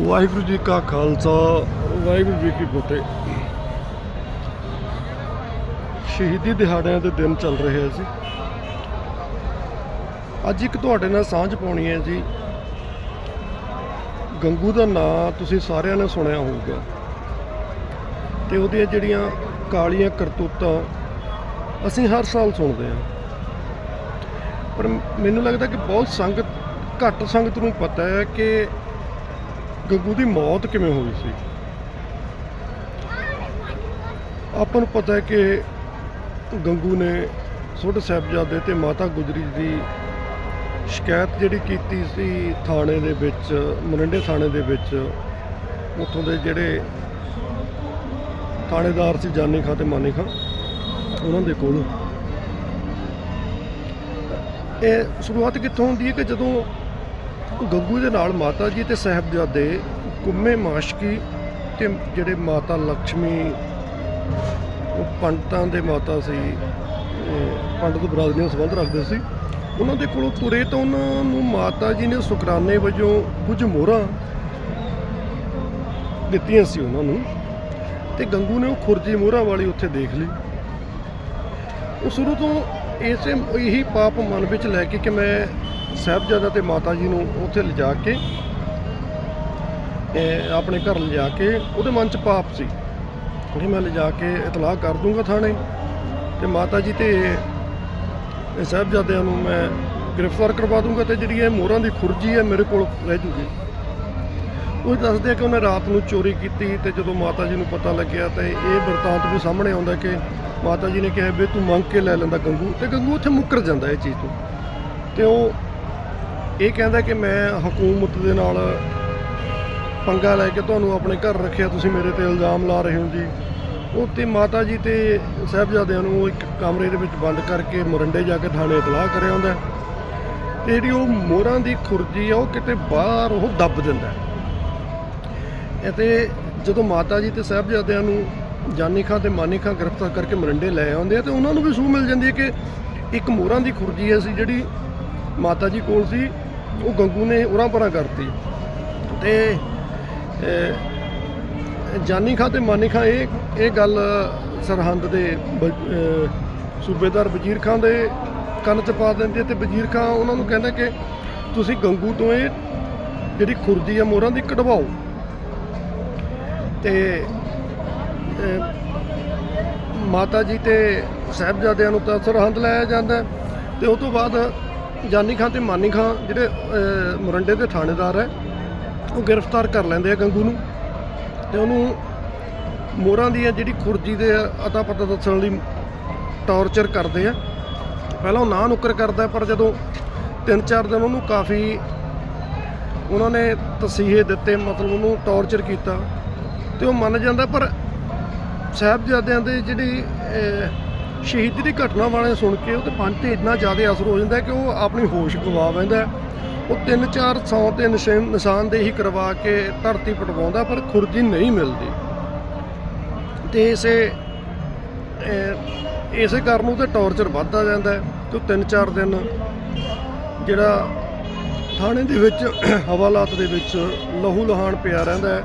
ਵਾਹਿਗੁਰੂ ਜੀ ਕਾ ਖਾਲਸਾ, ਵਾਹਿਗੁਰੂ ਜੀ ਕੀ ਫਤਿਹ। ਸ਼ਹੀਦੀ ਦਿਹਾੜਿਆਂ ਦੇ ਦਿਨ ਚੱਲ ਰਹੇ ਆ ਜੀ। ਅੱਜ ਇੱਕ ਤੁਹਾਡੇ ਨਾਲ ਸਾਂਝ ਪਾਉਣੀ ਹੈ ਜੀ। ਗੰਗੂ ਦਾ ਨਾਂ ਤੁਸੀਂ ਸਾਰਿਆਂ ਨੇ ਸੁਣਿਆ ਹੋਊਗਾ। ਤੇ ਉਹਦੀਆਂ ਜਿਹੜੀਆਂ ਕਾਲੀਆਂ ਕਰਤੂਤਾਂ, ਅਸੀਂ ਹਰ ਸਾਲ ਸੁਣਦੇ ਹਾਂ। ਪਰ ਮੈਨੂੰ ਲੱਗਦਾ ਕਿ ਬਹੁਤ ਸੰਗਤ, ਘੱਟ ਸੰਗਤ ਨੂੰ ਪਤਾ ਹੈ ਕਿ ਗੰਗੂ ਦੀ ਮੌਤ ਕਿਵੇਂ ਹੋਈ ਸੀ? ਆਪਾਂ ਨੂੰ ਪਤਾ ਹੈ ਕਿ ਗੰਗੂ ਨੇ ਛੋਟੇ ਸਾਹਿਬਜ਼ਾਦੇ ਤੇ ਮਾਤਾ ਗੁਜਰੀ ਦੀ ਸ਼ਿਕਾਇਤ ਜਿਹੜੀ ਕੀਤੀ ਸੀ ਥਾਣੇ ਦੇ ਵਿੱਚ ਮਰਿੰਡੇ ਥਾਣੇ ਦੇ ਵਿੱਚ, ਉੱਥੋਂ ਦੇ ਜਿਹੜੇ ਥਾਣੇਦਾਰ ਸੀ ਜਾਨੀ ਖਾਂ ਤੇ ਮਾਨੀ ਖਾਂ, ਉਹਨਾਂ ਦੇ ਕੋਲ। ਇਹ ਸ਼ੁਰੂਆਤ ਕਿੱਥੋਂ ਹੁੰਦੀ ਹੈ ਕਿ ਜਦੋਂ ਗੱਗੂ ਦੇ ਨਾਲ ਮਾਤਾ ਜੀ ਤੇ ਸਾਹਿਬਜ਼ਾਦੇ ਕੁੰਮੇ ਮਾਸ਼ਕੀ ਤੇ ਜਿਹੜੇ ਮਾਤਾ ਲక్ష్ਮੀ ਉਹ ਪੰਡਤਾਂ ਦੇ ਮਾਤਾ ਸੀ, ਇਹ ਪੰਡਤ ਬਰਾਦਰੀ ਨਾਲ ਸੰਬੰਧ ਰੱਖਦੇ ਸੀ। ਉਹਨਾਂ ਦੇ ਕੋਲੋਂ ਤੁਰੇ ਤਾਂ ਉਹਨਾਂ ਨੂੰ ਮਾਤਾ ਜੀ ਨੇ ਸ਼ੁਕਰਾਨੇ ਵਜੋਂ ਕੁਝ ਮੋਹਰਾਂ ਦਿੱਤੀਆਂ ਸੀ ਉਹਨਾਂ ਨੂੰ ਤੇ ਗੰਗੂ ਨੇ ਉਹ ਖੁਰਜੀ ਮੋਹਰਾਂ ਵਾਲੀ ਉੱਥੇ ਦੇਖ ਲਈ। ਉਹ ਸ਼ੁਰੂ ਤੋਂ ਇਸੇ, ਇਹੀ ਪਾਪ ਮਨ ਵਿੱਚ ਲੈ ਕੇ ਕਿ ਮੈਂ ਸਾਹਿਬਜ਼ਾਦਾ ਤੇ ਮਾਤਾ ਜੀ ਨੂੰ ਉੱਥੇ ਲਿਜਾ ਕੇ ਆਪਣੇ ਘਰ ਲਿਜਾ ਕੇ ਉਹਦੇ ਮਨ 'ਚ ਪਾਪ ਸੀ। ਕਿ ਮੈਂ ਲਿਜਾ ਕੇ ਇਤਲਾਹ ਕਰ ਦੂੰਗਾ ਥਾਣੇ ਤੇ ਮਾਤਾ ਜੀ ਤੇ ਇਹ ਸਾਹਿਬਜ਼ਾਦਿਆਂ ਨੂੰ ਮੈਂ ਗ੍ਰਿਫਤਾਰ ਕਰਵਾ ਦੂੰਗਾ ਤੇ ਜਿਹੜੀ ਇਹ ਮੋਹਰਾਂ ਦੀ ਖੁਰਜੀ ਹੈ ਮੇਰੇ ਕੋਲ ਰਹਿ ਜੂਗੀ। ਉਹ ਦੱਸਦੇ ਆ ਕਿ ਉਹਨੇ ਰਾਤ ਨੂੰ ਚੋਰੀ ਕੀਤੀ ਤੇ ਜਦੋਂ ਮਾਤਾ ਜੀ ਨੂੰ ਪਤਾ ਲੱਗਿਆ ਤੇ ਇਹ ਵਰਤਾਂਤ ਵੀ ਸਾਹਮਣੇ ਆਉਂਦਾ ਕਿ ਮਾਤਾ ਜੀ ਨੇ ਕਿਹਾ ਵੀ ਤੂੰ ਮੰਗ ਕੇ ਲੈ ਲੈਂਦਾ ਗੰਗੂ ਤੇ ਗੰਗੂ ਉੱਥੇ ਮੁੱਕਰ ਜਾਂਦਾ ਇਹ ਚੀਜ਼ ਤੋਂ। ਤੇ ਉਹ ਇਹ ਕਹਿੰਦਾ ਕਿ ਮੈਂ ਹਕੂਮਤ ਦੇ ਨਾਲ ਪੰਗਾ ਲੈ ਕੇ ਤੁਹਾਨੂੰ ਆਪਣੇ ਘਰ ਰੱਖਿਆ, ਤੁਸੀਂ ਮੇਰੇ ਤੇ ਇਲਜ਼ਾਮ ਲਾ ਰਹੇ ਹੋ ਜੀ ਉਹ ਮਾਤਾ ਜੀ ਤੇ ਸਾਹਿਬਜ਼ਾਦਿਆਂ ਨੂੰ ਇੱਕ ਕਮਰੇ ਦੇ ਵਿੱਚ ਬੰਦ ਕਰਕੇ ਮੁਰੰਡੇ ਜਾ ਕੇ ਥਾਣੇ ਇਤਲਾਹ ਕਰਿਆ ਹੁੰਦਾ ਹੈ। ਤੇ ਜਿਹੜੀ ਉਹ ਮੋਹਰਾਂ ਦੀ ਖੁਰਜੀ ਆ, ਉਹ ਕਿਤੇ ਬਾਹਰ ਉਹ ਦੱਬ ਦਿੰਦਾ ਅਤੇ ਜਦੋਂ ਮਾਤਾ ਜੀ ਤੇ ਸਾਹਿਬਜ਼ਾਦਿਆਂ ਨੂੰ ਜਾਨੀ ਖਾਂ ਤੇ ਮਾਨੀ ਖਾਂ ਗ੍ਰਿਫਤਾਰ ਕਰਕੇ ਮਰਿੰਡੇ ਲੈ ਆਉਂਦੇ ਆ, ਤੇ ਉਹਨਾਂ ਨੂੰ ਵੀ ਸੂਹ ਮਿਲ ਜਾਂਦੀ ਹੈ ਕਿ ਇੱਕ ਮੋਹਰਾਂ ਦੀ ਖੁਰਜੀ ਹੈ ਸੀ ਜਿਹੜੀ ਮਾਤਾ ਜੀ ਕੋਲ ਸੀ ਉਹ ਗੰਗੂ ਨੇ ਉਰਾਂ ਪਰਾਂ ਕਰਤੀ। ਤੇ ਜਾਨੀ ਖਾਂ ਤੇ ਮਾਨੀ ਖਾਂ ਇਹ ਇਹ ਗੱਲ ਸਰਹੰਦ ਦੇ ਸੂਬੇਦਾਰ ਵਜ਼ੀਰ ਖਾਂ ਦੇ ਕੰਨ 'ਚ ਪਾ ਦਿੰਦੇ ਤੇ ਵਜ਼ੀਰ ਖਾਂ ਉਹਨਾਂ ਨੂੰ ਕਹਿੰਦਾ ਕਿ ਤੁਸੀਂ ਗੰਗੂ ਤੋਂ ਇਹ ਜਿਹੜੀ ਖੁਰਜੀ ਆ ਮੋਹਰਾਂ ਦੀ ਕਢਵਾਓ। ਤੇ ਮਾਤਾ ਜੀ ਤੇ ਸਾਹਿਬਜ਼ਾਦਿਆਂ ਨੂੰ ਤਾਂ ਸਰਹੰਦ ਲਾਇਆ ਜਾਂਦਾ ਹੈ। ਤੇ ਉਸ ਤੋਂ ਬਾਅਦ ਜਾਨੀ ਖਾਂ ਤੇ ਮਾਨੀ ਖਾਂ ਜਿਹੜੇ ਅਹ, ਮੁਰੰਡੇ ਦੇ ਥਾਣੇਦਾਰ ਹੈ ਉਹ ਗ੍ਰਿਫਤਾਰ ਕਰ ਲੈਂਦੇ ਆ ਗੰਗੂ ਨੂੰ। ਤੇ ਉਹਨੂੰ ਮੋਹਰਾਂ ਦੀ ਆ ਜਿਹੜੀ ਖੁਰਜੀ ਦੇ ਅਤਾ ਪਤਾ ਦੱਸਣ ਲਈ ਟੌਰਚਰ ਕਰਦੇ ਆ। ਪਹਿਲਾਂ ਉਹ ਨਾ ਨੁੱਕਰ ਕਰਦਾ ਪਰ ਜਦੋਂ ਤਿੰਨ ਚਾਰ ਦਿਨ ਉਹਨੂੰ ਕਾਫੀ ਉਹਨਾਂ ਨੇ ਤਸੀਹੇ ਦਿੱਤੇ ਮਤਲਬ ਉਹਨੂੰ ਟੌਰਚਰ ਕੀਤਾ। ਤੇ ਉਹ ਮੰਨ ਜਾਂਦਾ ਪਰ ਸਾਹਿਬਜ਼ਾਦਿਆਂ ਦੇ ਜਿਹੜੀ ਸ਼ਹੀਦੀ ਦੀ ਘਟਨਾ ਵਾਲੇ ਸੁਣ ਕੇ ਉਹਦੇ ਮਨ ਤੇ ਇੰਨਾ ਜ਼ਿਆਦਾ ਅਸਰ ਹੋ ਜਾਂਦਾ ਕਿ ਉਹ ਆਪਣੀ ਹੋਸ਼ ਗਵਾ ਬੈਂਦਾ ਉਹ ਤਿੰਨ ਚਾਰ ਸੌ ਤੇ ਨਿਸ਼ਾਨ ਨਿਸ਼ਾਨਦੇਹੀ ਕਰਵਾ ਕੇ ਧਰਤੀ ਪਟਵਾਉਂਦਾ, ਪਰ ਖੁਰਜੀ ਨਹੀਂ ਮਿਲਦੀ। ਤੇ ਇਸੇ ਇਸੇ ਕਾਰਨ ਉਹਦੇ ਟੌਰਚਰ ਵੱਧਦਾ ਜਾਂਦਾ ਹੈ ਤੇ ਉਹ ਤਿੰਨ ਚਾਰ ਦਿਨ ਜਿਹੜਾ ਥਾਣੇ ਦੇ ਵਿੱਚ, ਹਵਾਲਾਤ ਦੇ ਵਿੱਚ ਲਹੂ ਲਹਾਨ ਪਿਆ ਰਹਿੰਦਾ ਹੈ।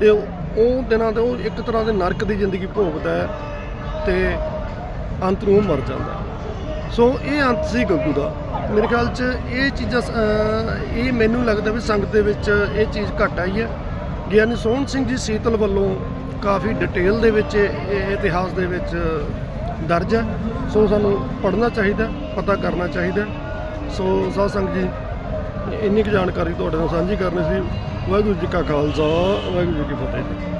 ਤੇ ਉਹ ਉਹ ਦਿਨਾਂ 'ਤੇ ਉਹ ਇੱਕ ਤਰ੍ਹਾਂ ਦੇ ਨਰਕ ਦੀ ਜ਼ਿੰਦਗੀ ਭੋਗਦਾ ਹੈ। ਤੇ ਅੰਤ ਨੂੰ ਮਰ ਜਾਂਦਾ। ਸੋ ਇਹ ਅੰਤ ਸੀ ਗੱਗੂ ਦਾ। ਮੇਰੇ ਖਿਆਲ 'ਚ ਇਹ ਚੀਜ਼ਾਂ ਅਹ, ਇਹ ਮੈਨੂੰ ਲੱਗਦਾ ਵੀ ਸੰਗਤ ਦੇ ਵਿੱਚ ਇਹ ਚੀਜ਼ ਘੱਟ ਆਈ ਹੈ। ਗਿਆਨੀ ਸੋਹਣ ਸਿੰਘ ਜੀ ਸੀਤਲ ਵੱਲੋਂ ਕਾਫੀ ਡਿਟੇਲ ਦੇ ਵਿੱਚ ਇਹ ਇਹ ਇਤਿਹਾਸ ਦੇ ਵਿੱਚ ਦਰਜ ਹੈ। ਸੋ ਸਾਨੂੰ ਪੜ੍ਹਨਾ ਚਾਹੀਦਾ ਪਤਾ ਕਰਨਾ ਚਾਹੀਦਾ। ਸੋ ਸਾਧ ਸੰਗਤ ਜੀ ਇੰਨੀ ਕੁ ਜਾਣਕਾਰੀ ਤੁਹਾਡੇ ਨਾਲ ਸਾਂਝੀ ਕਰਨੀ ਸੀ। ਵਾਹਿਗੁਰੂ ਜੀ ਕਾ ਖਾਲਸਾ ਵਾਹਿਗੁਰੂ ਜੀ ਕੀ ਫਤਿਹ।